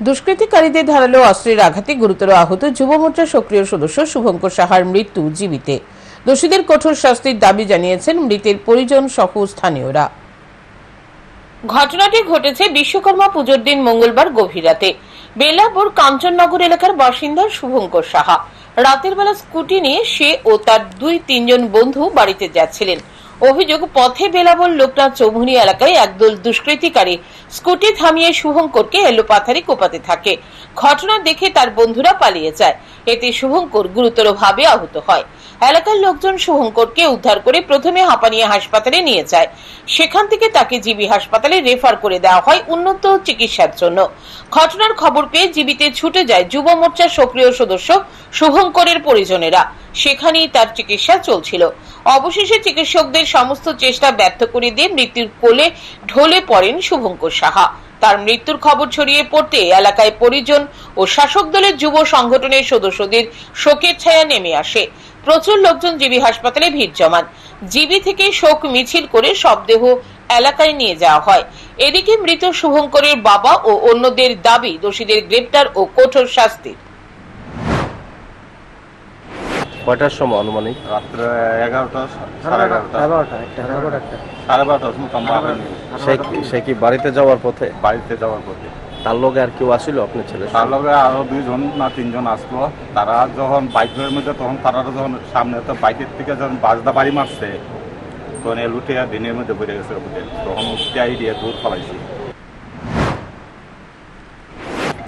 দুষ্কৃতিকারীদের ধারালো অস্ত্রের আঘাতে গুরুতর আহত যুব মোর্চার সক্রিয় সদস্য শুভঙ্কর সাহার মৃত্যু জীবিতে। দোষীদের কঠোর শাস্তির দাবি জানিয়েছেন মৃতের পরিজন সহ স্থানীয়রা। ঘটনাটি ঘটেছে বিশ্বকর্মা পুজোর দিন মঙ্গলবার গভীর রাতে। বেলাপুর কাঞ্চননগর এলাকার বাসিন্দা শুভঙ্কর সাহা। রাতের বেলা স্কুটি নিয়ে সে ও তার দুই তিনজন বন্ধু বাড়িতে যাচ্ছিলেন। অভিযোগ, পথে বেলাবল লোকনাথ চৌমুহনি এলাকায় একদল দুষ্কৃতিকারী স্কুটি থামিয়ে শুভঙ্করকে এলোপাথারি কোপাতে থাকে। ঘটনা দেখে তার বন্ধুরা পালিয়ে যায়। এতে শুভঙ্কর গুরুতরভাবে আহত হয়। এলাকার লোকজন শুভঙ্করকে উদ্ধার করে প্রথমে হাঁপানিয়া হাসপাতালে নিয়ে যায়। সেখান থেকে তাকে জিবি হাসপাতালে রেফার করে দেওয়া হয় উন্নত চিকিৎসার জন্য। ঘটনার খবর পেয়ে জিবিতে ছুটে যায় যুব মোর্চার সক্রিয় সদস্য শুভঙ্করের পরিজনেরা। সেখানেই তার চিকিৎসা চলছিল। অবশেষে চিকিৎসকদের সমস্ত চেষ্টা ব্যর্থ করে দিয়ে মৃত্যুর কোলে ঢলে পড়েন শুভঙ্কর সাহা। তার মৃত্যুর খবর ছড়িয়ে পড়তে এলাকায় পরিজন ও শাসক দলের যুব সংগঠনের সদস্যদের শোকের ছায়া নেমে আসে। প্রচুর লোকজন জিবি হাসপাতালে ভিড় জমান। জিবি থেকে শোক মিছিল করে শবদেহ এলাকায় নিয়ে যাওয়া হয়। এদিকে মৃত শুভঙ্করের বাবা ও অন্যদের দাবি, দোষীদের গ্রেপ্তার ও কঠোর শাস্তি কয়টার সময় আনুমানিক? রাত্রে এগারোটা সাড়ে এগারোটা। এগারোটা এগারোটা সাড়ে বারোটার সময় সে কি- সে কি বাড়িতে যাওয়ার পথে? বাড়িতে যাওয়ার পথে। তার লগে আর কেউ আসিল আপনার ছেলে তার লগে আরও দুইজন না তিনজন আসলো। তারা যখন বাইকের মধ্যে তখন তারা যখন সামনে তো বাইকের থেকে যখন বাজদা বাড়ি মারছে তখন এ লুটে দিনের মধ্যে বেড়ে গেছে তখন উঠতে দিয়ে দূর ফলাইছি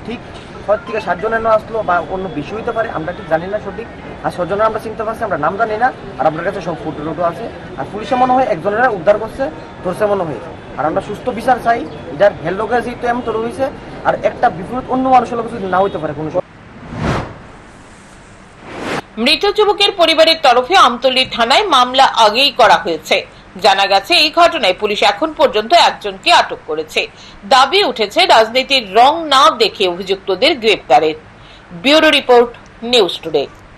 ঠিক ছয় থেকে সাতজনের না আসলো বা অন্য বেশি হইতে পারে, আমরা ঠিক জানি না সঠিক। আর ছজনের আমরা চিনতে পারছি, আমরা নাম জানি না, আর আপনার কাছে সব ফটো টুটো আছে। আর পুলিশে মনে হয় একজনেরা উদ্ধার করছে, ধরছে মনে হয়েছে আর আমরা সুস্থ বিচার চাই এটার হেল্লোকে যেহেতু এমন তোর হয়েছে আর একটা বিপরীত অন্য মানুষের লোক না হইতে পারে কোনো। মৃত যুবকের পরিবারের তরফে আমতলী থানায় মামলা আগেই করা হয়েছে। জানা গেছে, এই ঘটনায় পুলিশ এখন পর্যন্ত একজনকে আটক করেছে। দাবি উঠেছে, রাজনীতির রং না দেখে অভিযুক্তদের গ্রেপ্তারের। Bureau report, news today.